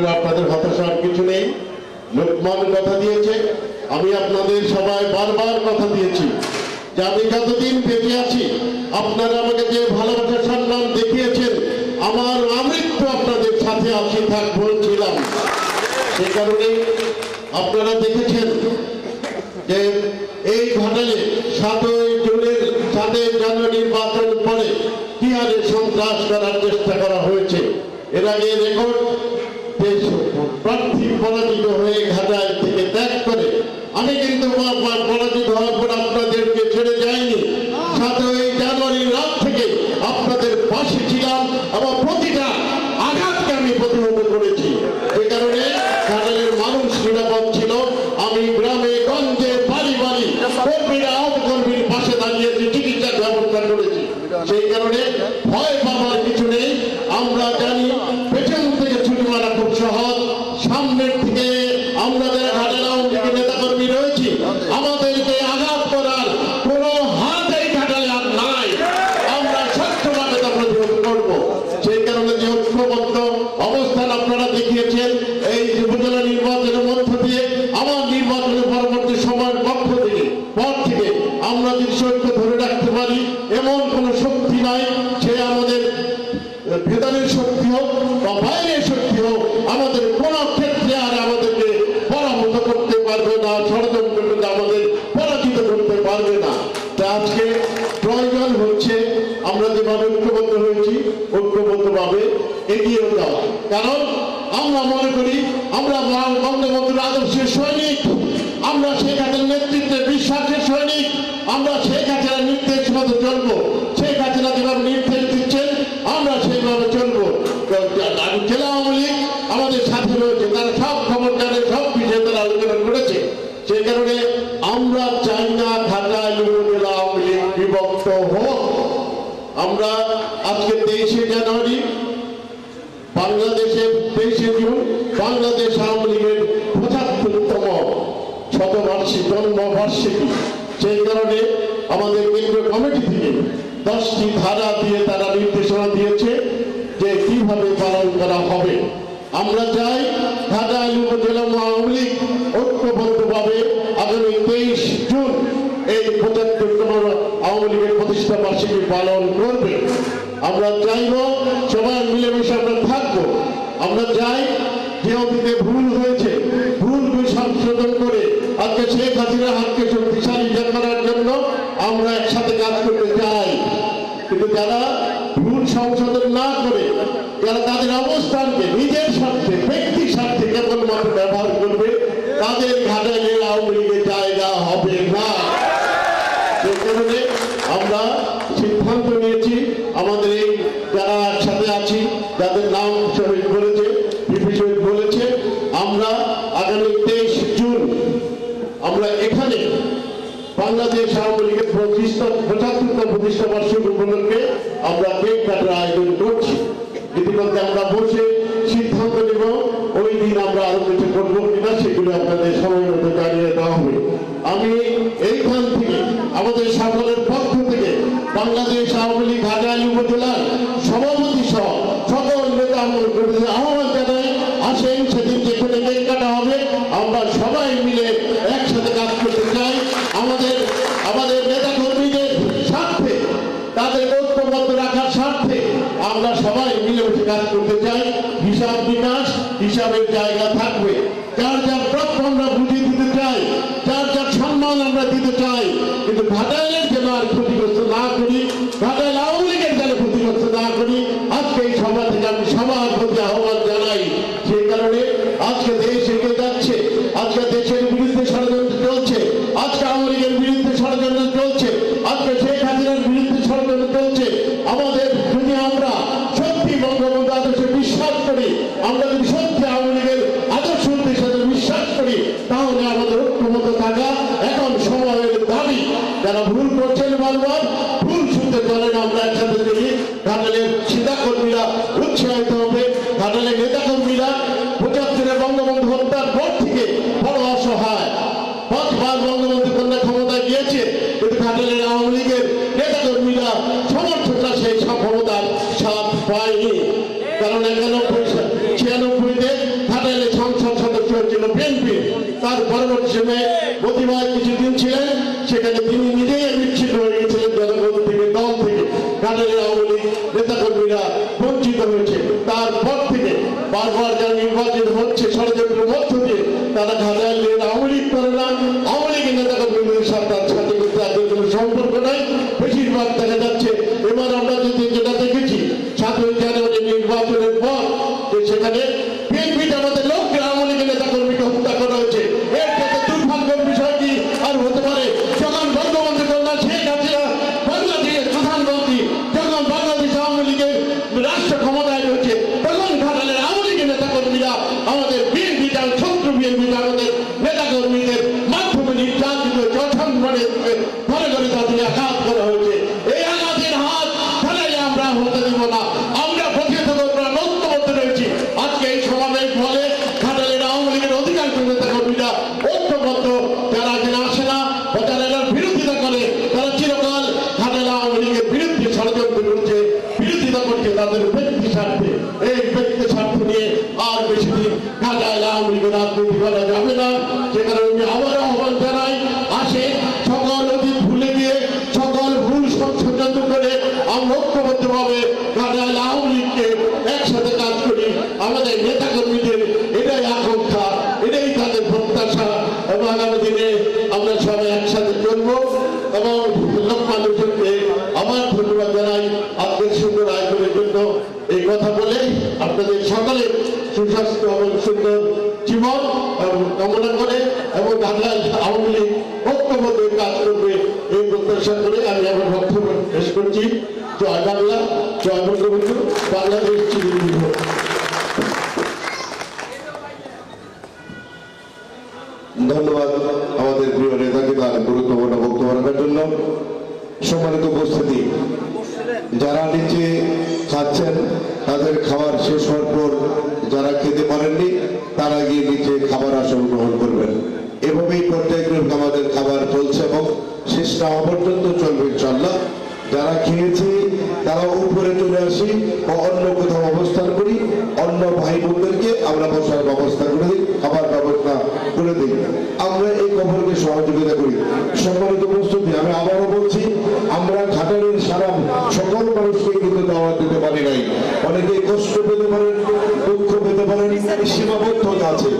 জন্য আপনাদের হতাশার কিছু নেই। লোকমান কথা দিয়েছে। আমি আপনাদের সবাই বারবার কথা দিয়েছি। যে আমি যতদিন বেঁচে আছি, আপনারা আমাকে যে ভালোবাসা, সম্মান দেখিয়েছেন, আমার আমৃত্যু আপনাদের সাথে আছি থাকব ছিলাম সে কারণে আপনারা দেখেছেন যে এই ঘটনে সাতই জুনের সাতই জানুয়ারি নির্বাচন পরে কি হারে সন্ত্রাস করার চেষ্টা করা হয়েছে। এর আগে রেকর্ড যে প্রার্থী পরাজিত হয়ে ঘাটায় থেকে ত্যাগ করে আমি কিন্তু পরাজিত হওয়ার পর আপনাদেরকে ছেড়ে যাইনি সাতই জানুয়ারির রাত থেকে আপনাদের পাশে ছিলাম এবং প্রতিটা আঘাতকে আমি প্রতিহত করেছি যে কারণে ঘাটালের মানুষ নিরাপদ ছিল আমি গ্রামে গঞ্জে বাড়ি বাড়ি কর্মীরা আহত কর্মীর পাশে দাঁড়িয়েছি চিকিৎসার ব্যবস্থা করেছি সেই কারণে শক্তি হোক বা বাইরের শক্তি হোক, আমাদের কোন ক্ষেত্রে আর আমাদেরকে পরাভূত করতে পারবে না, ষড়যন্ত্র করে আমাদের পরাজিত করতে পারবে না। তা আজকে প্রয়োজন হচ্ছে আমরা যেভাবে ঐক্যবদ্ধ হয়েছি, ঐক্যবদ্ধভাবে এগিয়ে যাওয়া। কারণ আমরা মনে করি, আমরা বঙ্গবন্ধুর আদর্শের সৈনিক, আমরা শেখ হাসিনার নেতৃত্বে বিশ্বাসের সৈনিক, আমরা শেখ হাসিনার নির্দেশ মতো চলবো। আওয়ামী লীগ, আমাদের সাথে রয়েছে, তারা সব খবর সব বিষয়ে তারা আলোচনা করেছে। সেই কারণে আমরা চাই না ঢাকা জেলা আওয়ামী লীগ বিভক্ত হোক। আমরা আজকে তেইশে জানুয়ারি, বাংলাদেশের তেইশে জুন, বাংলাদেশ আওয়ামী সেই কারণে আমাদের কেন্দ্রীয় কমিটি থেকে দশটি ধারা দিয়ে তারা নির্দেশনা দিয়েছে। কীভাবে পালন করা হবে। আমরা চাই ঢাকা উপজেলা আওয়ামী লীগ ঐক্যবদ্ধভাবে আগামী তেইশ জুন এই পঁচাত্তরতম আওয়ামী লীগের প্রতিষ্ঠা বার্ষিকী পালন করবে। আমরা চাইব সবাই মিলেমিশে আমরা থাকব। আমরা চাই যে অতীতে ভুল হয়েছে ভুলকে সংশোধন করে আজকে শেখ হাসিনার হাতকে শক্তিশালী করার জন্য আমরা একসাথে কাজ করতে চাই। কিন্তু যারা ভুল সংশোধন না করে, যারা তাদের অবস্থানকে, নিজের স্বার্থে, ব্যক্তির স্বার্থে কেবলমাত্র ব্যবহার করবে, তাদের ঘাটে আওয়ামী লীগের জায়গা হবে না। আমরা সিদ্ধান্ত নিয়েছি, আমাদের এই যারা একসাথে আছি যাদের নাম শহীদ বলেছে বিপি শহীদ বলেছে আমরা আগামী তেইশ জুন আমরা এখানে বাংলাদেশ আওয়ামী লীগের প্রতিষ্ঠা পঁচাত্তরতম প্রতিষ্ঠা বার্ষিক উপলক্ষে আমরা কেক কাটার আয়োজন করছি ইতিমধ্যে আমরা বসে সিদ্ধান্ত নেব ওই দিন আমরা কিনা সেগুলো আপনাদের সময় মতো জানিয়ে দেওয়া হবে। আমি এইখান থেকে আমাদের সকলের পক্ষ থেকে বাংলাদেশ আওয়ামী লীগ ঘাটাইল উপজেলার সভাপতি সহ সকল নেতা কর্মীদের আহ্বান জানাই, আসেন, সেদিন যেখানে কেক কাটা হবে, আমরা সবাই মিলে একসাথে কাজ করতে চাই। আমাদের আমাদের নেতা কর্মীদের স্বার্থে, তাদের ঐক্যবদ্ধ রাখার স্বার্থে আমরা সবাই মিলেমিশে কাজ করতে চাই। হিসাব বিকাশ, হিসাবের জায়গা থাকবে। বলছেন বারবার, ভুল শুনতে পারেন আমরা একসাথে দেখি। ঘাটালের সীতাকর্মীরা উৎসাহিত হবে। ঘাটালের নেতাকর্মীরা পঁচাত্তরে বঙ্গবন্ধু হত্যার পর থেকে বড় অসহায়। পাঁচবার বঙ্গবন্ধু কন্যা ক্ষমতায় গিয়েছে। কিন্তু ঘাটালের আওয়ামী লীগের নেতাকর্মীরা সমর্থকরা সেই স্বাদ পায়নি। কারণ একানব্বই ছিয়ানব্বইতে সংসদ সদস্য বিএনপি। তার পরবর্তী কিছুদিন ছিলেন। সেখানে তিনি নিজেই আমরা সবাই একসাথে করব এবং মানুষজনকে আমার ধন্যবাদ জানাই আপনাদের সুন্দর আয়োজনের জন্য। এই কথা বলে আপনাদের সকলে সুস্বাস্থ্য এবং সুন্দর জীবন এবং কামনা করে এবং বাংলার আওয়ামী লীগ ঐক্যবদ্ধ কাজ করবে এই প্রত্যাশা করে আমি আমার বক্তব্য শেষ করছি। জয় বাংলা, জয় বঙ্গবন্ধু, বাংলাদেশ চিরদিন। ধন্যবাদ আমাদের প্রিয় নেতাকে তার গুরুত্বপূর্ণ বক্তব্য রাখার জন্য। সম্মানিত উপস্থিতি, যারা নিচে খাচ্ছেন, তাদের খাবার শেষ হওয়ার পর যারা খেতে পারেননি, তারা গিয়ে নিচে খাবার আসন গ্রহণ করে করে দেই আমরা এই কবরকে সহযোগিতা করি। সম্মানিত প্রস্তুতি আমি আবারও বলছি, আমরা খাটারের সারাম সকল মানুষকে কিন্তু দাওয়া দিতে পারি নাই। অনেকে কষ্ট পেতে পারেন, দুঃখ পেতে পারেন, সীমাবদ্ধতা আছে।